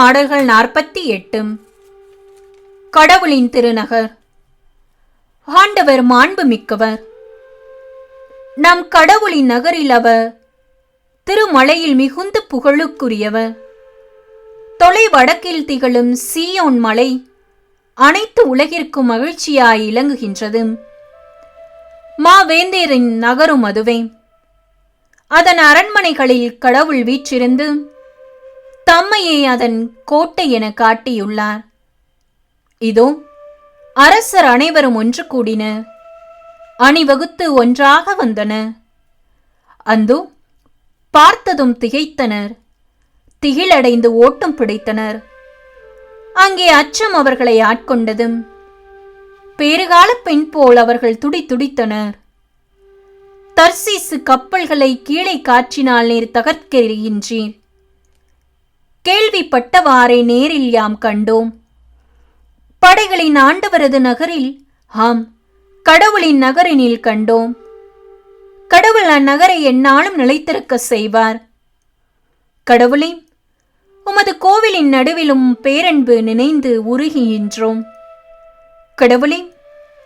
பாடல்கள் நாற்பத்தி எட்டு. கடவுளின் திருநகர். ஆண்டவர் மாண்பு மிக்கவர் நம் கடவுளின் நகரில் அவர் திருமலையில் மிகுந்த புகழுக்குரியவர். தொலை வடக்கில் திகழும் சீயோன் மலை அனைத்து உலகிற்கும் மகிழ்ச்சியாய் இலங்குகின்றது. மாவேந்தரின் நகரும் அதுவே அதன் அரண்மனைகளில் கடவுள் வீற்றிருந்து தம்மையே அதன் கோட்டை என காட்டியுள்ளார். இதோ அரசர் அனைவரும் ஒன்று கூடினர் அணிவகுத்து ஒன்றாக வந்தன. அந்தோ பார்த்ததும் திகைத்தனர். திகிலடைந்து ஓட்டம் பிடித்தனர். அங்கே அச்சம் அவர்களை ஆட்கொண்டதும் பேறுகால பெண் போல் அவர்கள் துடி துடித்தனர். தர்சீசு கப்பல்களை கீழே காற்றினால் நீர் தகர்க்கிறீன்றீர் கேள்விப்பட்டவாறே நேரில் யாம் கண்டோம். படைகளின் ஆண்டவரது நகரில் ஆம் கடவுளின் நகரினில் கண்டோம். கடவுள் அந்நகரை எந்நாளும் நிலைத்திருக்க செய்வார். கடவுளே உமது கோவிலின் நடுவிலும் பேரன்பு நினைந்து உருகின்றோம் கடவுளே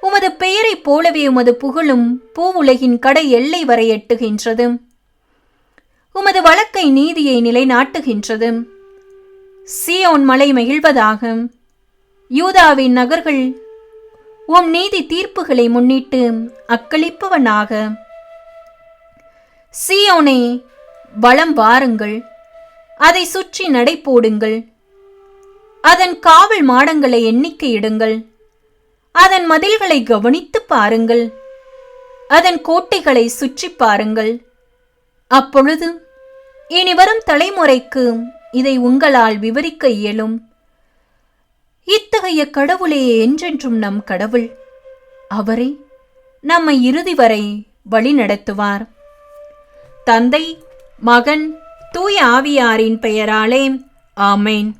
உமது பெயரைப் போலவே உமது புகழும் பூவுலகின் கடை எல்லை வரை எட்டுகின்றது. உமது வழக்கை நீதியை நிலைநாட்டுகின்றது. சியோன் மலை மகிழ்வதாக யூதாவின் நகர்கள் உம் நீதி தீர்ப்புகளை முன்னிட்டு அக்களிப்பவனாக. சியோனே வளம் வாருங்கள். அதை சுற்றி நடை போடுங்கள். அதன் காவல் மாடங்களை எண்ணிக்கையிடுங்கள் அதன் மதில்களை கவனித்து பாருங்கள். அதன் கோட்டைகளை சுற்றி பாருங்கள். அப்பொழுது இனி வரும் தலைமுறைக்கு இதை உங்களால் விவரிக்க இயலும். இத்தகைய கடவுளே என்றென்றும் நம் கடவுள் அவரே நம்மை இறுதி வரை வழி நடத்துவார். தந்தை மகன் தூய ஆவியாரின் பெயராலே ஆமேன்.